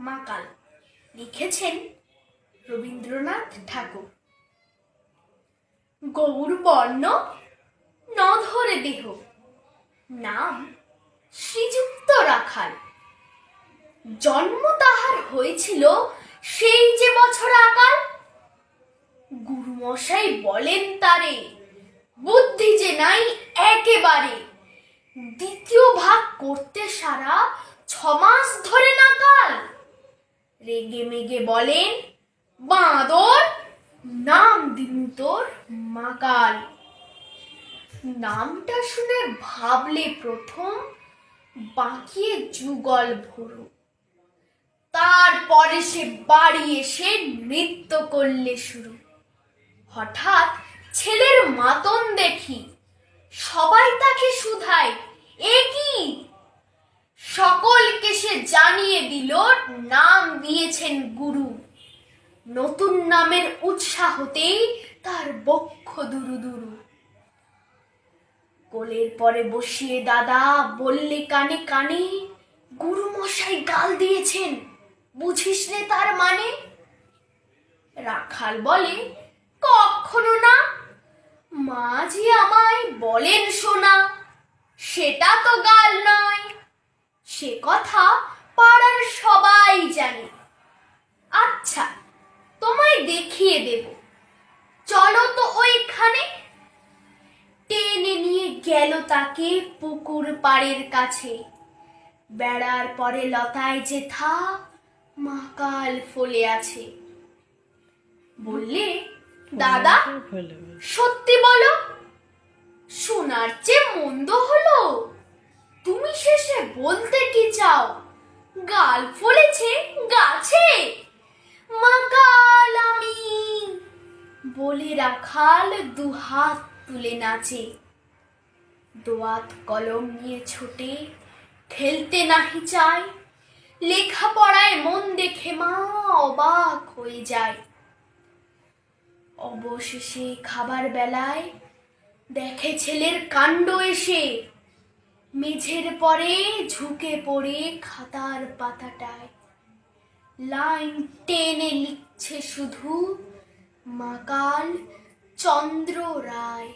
মাকাল লিখেছেন রবীন্দ্রনাথ ঠাকুর। গৌর বর্ণ নধরে দেহ। নাম শ্রীযুক্ত রাখাল। জন্ম তাহার হয়েছিল সেই যে বছর আকাল। গুরুমশাই বলেন তারে, বুদ্ধি যে নাই একেবারে। দ্বিতীয় ভাগ করতে সারা ছমাস ধরে নাকাল রেগে মেগে বলেন, বাঁদর, নাম দিন তোর মাকাল। নামটা শুনে ভাবলে প্রথম বাঁকিয়ে যুগল ভরু। তারপরে সে বাড়ি এসে নৃত্য করলে শুরু। হঠাৎ ছেলের মাতন দেখি, সবাই তাকে শুধায়, এ কি? সকলকে সে জানিয়ে দিল, নাম দিয়েছেন গুরু। নতুন নামের উৎসাহতেই তার বক্ষ দুরু দুরু। কোলের পরে বসিয়ে দাদা বললে কানে কানে, গুরু মশাই গাল দিয়েছেন, বুঝিস নে তার মানে? রাখাল বলে, কখনো না। মাঝি আমায় বলেন শোনা সেটা তো গাল নয়। সে কথা পাড়ার সবাই জানে। আচ্ছা তোমায় দেখিয়ে দেব। চলো তো ওইখানে। টেনে নিয়ে গেল তাকে পুকুর পাড়ের কাছে। বেড়ার পরে লতায় যে থা মাকাল ফলে আছে। বললে দাদা সত্যি বলো শোনার চেয়ে মন্দ হলো বলতে কি চাও? গাল ফলেছে গাছে। মাকাল আমি। বলে রাখাল দু হাত তুলে নাচে। দোয়াত কলম নিয়ে ছোটে, খেলতে নাহি চায়। লেখাপড়ায় মন দেখে মা অবাক হয়ে যায়। অবশেষে খাবার বেলায় দেখে ছেলের কাণ্ড এসে মেঝের পরে ঝুঁকে পড়ে খাতার পাতাটায়। লাইন টেনে লিখছে শুধু মাকাল চন্দ্র রায়।